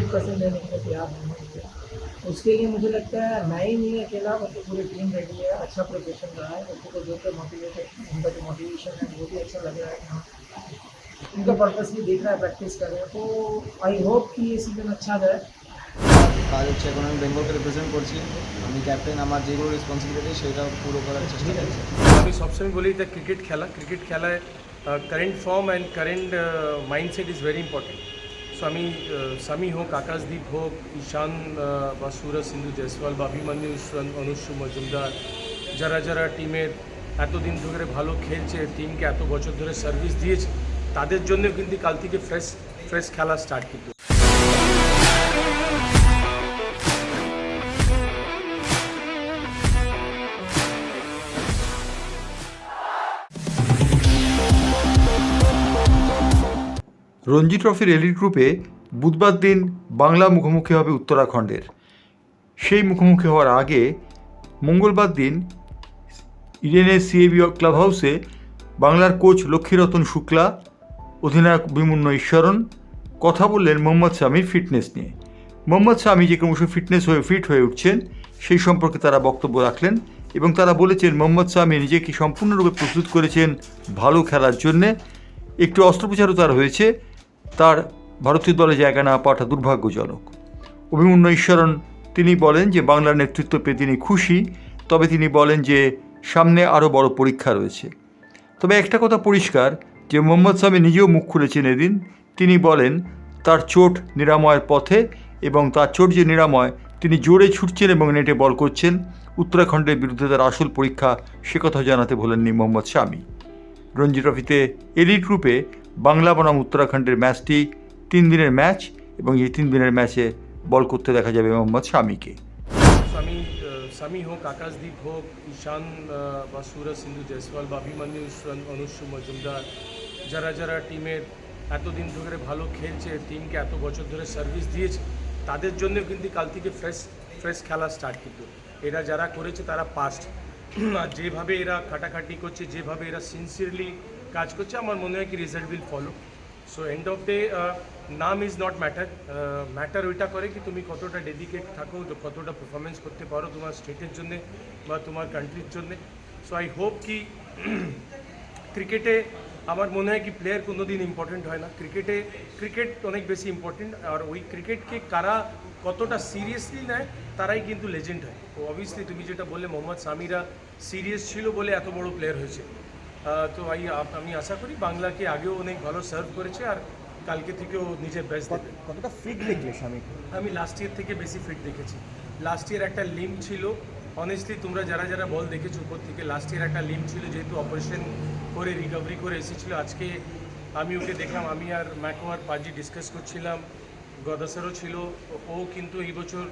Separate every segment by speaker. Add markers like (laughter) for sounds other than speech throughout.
Speaker 1: Hundred percent देने के लिए तैयार नहीं होंगे उसके लिए मुझे लगता है मैं ही नहीं अकेला बल्कि पूरी टीम रेडी है अच्छा प्रिपरेशन रहा है बच्चों को जो जो मोटिवेटेड उनका जो मोटिवेशन है वो भी अच्छा लग रहा है कि हाँ उनका पर्पसली देख रहा है प्रैक्टिस कर रहे हैं तो आई होप कि ये सीजन अच्छा जाए
Speaker 2: কাজ হচ্ছে এখন আমি বেঙ্গলকে রিপ্রেজেন্ট করছি আমি ক্যাপ্টেন আমার যেগুলো রেসপন্সিবিলিটি সেটা পুরো করার চেষ্টা করছি
Speaker 3: আমি সবসময় বলি যে ক্রিকেট খেলা ক্রিকেট খেলায় current form and current mindset is very important স্বামী সামি হোক আকাশদীপ হোক ঈশান বা সুরজ সিন্ধু জয়সওয়াল বা অভিমন্যু অনুষ্যু মজুমদার যারা যারা টিমের এতদিন ধরে ভালো খেলছে টিমকে এত বছর ধরে সার্ভিস দিয়েছে, তাদের জন্য কিন্তু কাল থেকে ফ্রেশ ফ্রেশ খেলা স্টার্ট কিন্তু।
Speaker 4: রঞ্জি ট্রফির এলিট গ্রুপে বুধবার দিন বাংলা মুখোমুখি হবে উত্তরাখণ্ডের। সেই মুখোমুখি হওয়ার আগে মঙ্গলবার দিন ইডেনের সিএবি ক্লাব হাউসে বাংলার কোচ লক্ষ্মীরতন শুক্লা, অধিনায়ক বিমূর্ণ ঈশ্বরণ কথা বললেন মোহাম্মদ শামির ফিটনেস নিয়ে। মোহাম্মদ শামি যে ক্রমশ ফিটনেস হয়ে, ফিট হয়ে উঠছেন, সেই সম্পর্কে তারা বক্তব্য রাখলেন এবং তারা বলেছেন, মোহাম্মদ শামি নিজেকে সম্পূর্ণরূপে প্রস্তুত করেছেন ভালো খেলার জন্যে। একটু অস্ত্রোপচারও তার হয়েছে। তার ভারতীয় দলে জায়গা না পাওয়াটা দুর্ভাগ্যজনক। অভিমন্যু ঈশ্বরণ, তিনি বলেন যে বাংলার নেতৃত্ব পেয়ে তিনি খুশি, তবে তিনি বলেন যে সামনে আরও বড় পরীক্ষা রয়েছে। তবে একটা কথা পরিষ্কার, যে মোহাম্মদ শামি নিজেও মুখ খুলেছেন এদিন। তিনি বলেন, তার চোট নিরাময়ের পথে এবং তার চোট যে নিরাময়, তিনি জোরে ছুটছেন এবং নেটে বল করছেন। উত্তরাখণ্ডের বিরুদ্ধে তার আসল পরীক্ষা সে কথা জানাতে বলেননি মোহাম্মদ শামি রঞ্জি ট্রফিতে এলিট গ্রুপে বাংলা বনাম উত্তরাখণ্ডের ম্যাচটি তিন দিনের ম্যাচ এবং এই তিন দিনের ম্যাচে বল করতে দেখা যাবে মোহাম্মদ শামিকে।
Speaker 3: স্বামী সামি হোক, আকাশদীপ হোক, ঈশান বা সুরজ সিন্ধু, জয়সওয়াল বা অভিমন্যু অনুষ্যু, মজুমদার, যারা যারা টিমের এতদিন ধরে ভালো খেলছে, টিমকে এত বছর ধরে সার্ভিস দিয়েছে, তাদের জন্য কিন্তু কাল থেকে ফ্রেশ ফ্রেশ খেলা স্টার্ট কিন্তু। এরা যারা করেছে, তারা পাস্ট (clears throat) যেভাবে এরা খাটাখাটি করছে, যেভাবে এরা সিনসিয়ারলি কাজ করছে, আমার মনে হয় কি result will follow so end of day নাম ইজ নট ম্যাটার ম্যাটার ওইটা করে কি তুমি কতটা ডেডিকেট থাকো কতটা পারফরমেন্স করতে পারো তোমার স্টেটের জন্যে বা তোমার কান্ট্রির জন্যে। সো আই হোপ কি (clears throat) ক্রিকেটে আমার মনে হয় কি প্লেয়ার কোনো দিন ইম্পর্টেন্ট হয় না। ক্রিকেটে ক্রিকেট অনেক বেশি ইম্পর্টেন্ট আর ওই ক্রিকেটকে কারা কতটা সিরিয়াসলি নেয়, তারাই কিন্তু লেজেন্ড হয়। তো অবভিয়াসলি তুমি যেটা বললে, মোহাম্মদ সামিরা সিরিয়াস ছিল বলে এত বড় প্লেয়ার হয়েছে। তো আপ- আমি আশা করি বাংলাকে আগেও অনেক ভালো সার্ভ করেছে আর কালকে থেকেও নিজের বেস্ট দেবে।
Speaker 2: কতটা ফিট দেখলে স্বামীকে
Speaker 3: আমি লাস্ট ইয়ার থেকে বেশি ফিট দেখেছি। লাস্ট ইয়ার একটা লিম ছিল। অনেস্টলি তোমরা যারা যারা বল দেখেছ উপর থেকে লাস্ট ইয়ার একটা লিম ছিল যেহেতু অপারেশন করে রিকভারি করে এসেছিল। আজকে আমি ওকে দেখলাম আমি আর ম্যাকো আর পাজি ডিসকাস করছিলাম। গদাসারও ছিল। ও কিন্তু এই বছর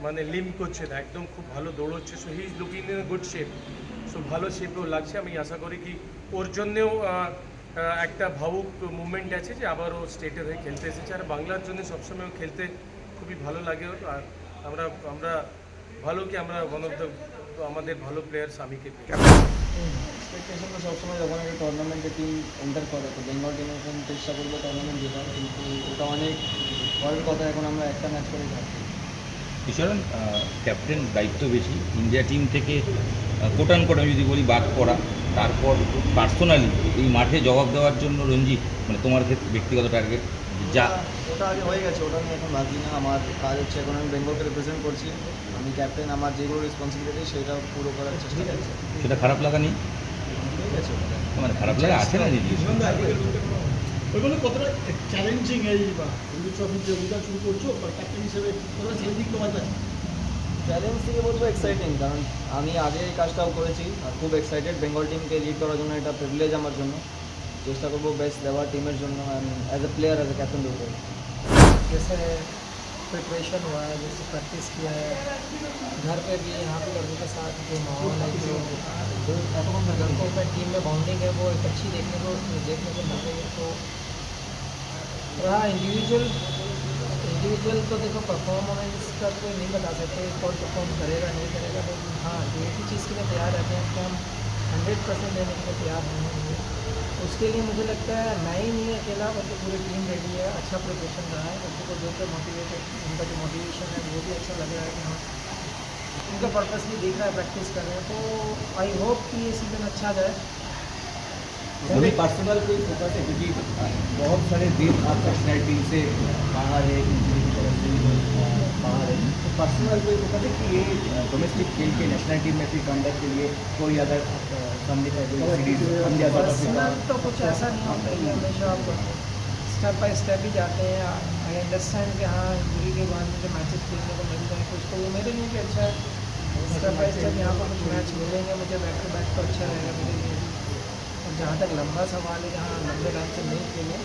Speaker 3: মানে লিম করছে না একদম খুব ভালো দৌড়চ্ছে so he is looking in good shape so ভালো শেপেও লাগছে। আমি আশা করি কি ওর জন্যেও একটা ভাবুক মুভমেন্ট আছে যে আবার ও স্টেটে হয়ে খেলতে এসেছে। আর বাংলার জন্য সবসময় খেলতে খুবই ভালো লাগে ওর। আর আমরা আমরা ভালো কি আমরা ওয়ান অফ দ্য আমাদের ভালো প্লেয়ার স্বামীকে
Speaker 2: এক্সপেকটেশন তো সবসময় যখন একটা টুর্নামেন্টে টিম এন্টার করে তো বেঙ্গল টিম এখন চেষ্টা করব টুর্নামেন্ট জেতার কিন্তু ওটা অনেক পরের কথা এখন আমরা একটা ম্যাচ করে থাকি।
Speaker 5: ঈশ্বরণ ক্যাপ্টেন দায়িত্ব বেশি। ইন্ডিয়া টিম থেকে কোটান কোট আমি যদি বলি বাদ পড়া তারপর পার্সোনালি এই মাঠে জবাব দেওয়ার জন্য রঞ্জিত মানে তোমার ক্ষেত্রে ব্যক্তিগত টার্গেট যা
Speaker 2: ওটা আগে হয়ে গেছে ওটা নিয়ে এখন ভাবছি না আমার কাজ হচ্ছে এখন আমি বেঙ্গলকে রিপ্রেজেন্ট করছি আমি ক্যাপ্টেন আমার যেগুলো রেসপন্সিবিলিটি সেটা পুরো করার চেষ্টা করছি।
Speaker 5: সেটা খারাপ লাগা নেই?
Speaker 2: ঠিক আছে
Speaker 5: মানে খারাপ লাগা আছে না নিজে
Speaker 6: ওইগুলো কতটা চ্যালেঞ্জিং এই বা ট্রফির যে অভিযান শুরু করছ ক্যাপ্টেন হিসেবে কতটা চ্যালেঞ্জিং তোমার কাছে?
Speaker 2: চ্যালেঞ্জ থেকে বলবো এক্সাইটিং কারণ আমি আগে এই কাজটাও করেছি আর খুব এক্সাইটেড বেঙ্গল টিমকে লিড করার জন্য এটা প্রিভিলেজ আমার জন্য চেষ্টা করবো বেস্ট দেওয়ার टीमेर জন্য as a player as a captain देते
Speaker 1: जैसे प्रिपरेशन हुआ है जैसे प्रैक्टिस किया है घर पे भी यहाँ पे लड़कों के साथ जो माहौल है जो लड़कों में टीम में बॉन्डिंग है वो एक अच्छी देखने को देखने को मिल रही है तो रहा इंडिविजुअल इंडिविजुअल तो देखो परफॉर्मेंस का कोई नहीं बता सकते, कौन परफॉर्म करेगा, नहीं करेगा लेकिन हाँ एक ही चीज़ के लिए तैयार रहते हैं कि हम हंड्रेड परसेंट देने के लिए तैयार नहीं होंगे। उसके लिए मुझे लगता है मैं ही नहीं अकेला बल्कि पूरी टीम रेडी है अच्छा प्रिपरेशन रहा है, बच्चों को देख कर मोटिवेटेड उनका जो मोटिवेशन है, वो भी अच्छा लग रहा है कि हाँ उनका पर्पस भी देख रहा है प्रैक्टिस कर रहे हैं तो आई होप कि ये सीज़न अच्छा जाए।
Speaker 7: अभी पर्सनल कोई फोकस है क्योंकि बहुत सारे दिन आप नेशनल टीम से बाहर है इंजरी की तरफ़ से बाहर है। तो पर्सनल कोई फोकस है कि ये डोमेस्टिक खेल के नेशनल टीम में फिर कमबैक के लिए कोई अदर सामने का कोई सीरीज़ इंडिया
Speaker 1: पर्सनल तो कुछ ऐसा नहीं होता कि हमेशा आप स्टेप बाय स्टेप ही जाते हैं आई अंडरस्टैंड कि हाँ इंजरी के बाद मुझे मैचेस खेलने को मिल जाए कुछ तो वो मेरे लिए भी अच्छा है। स्टेप बाय स्टेप यहाँ पर कुछ मैच मिलेंगे मुझे बैक टू बैक तो अच्छा रहेगा मेरे लिए। जहाँ तक लंबा सवाल है, जहाँ लंबे टाइम से नहीं खेले।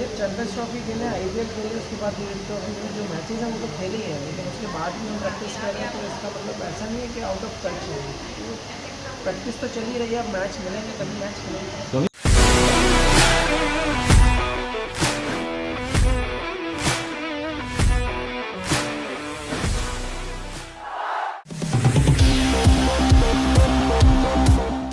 Speaker 1: जब चैंपियंस ट्रॉफी खेले आई पी एल खेले, उसके बाद लीग ट्रॉफी में जो मैचेज हैं वो तो खेले ही हैं, लेकिन उसके बाद भी हम प्रैक्टिस कर रहे हैं तो इसका मतलब ऐसा नहीं है कि आउट ऑफ़ टच है। प्रैक्टिस तो चल ही रही है, अब मैच मिलेंगे कभी मैच खेलेंगे।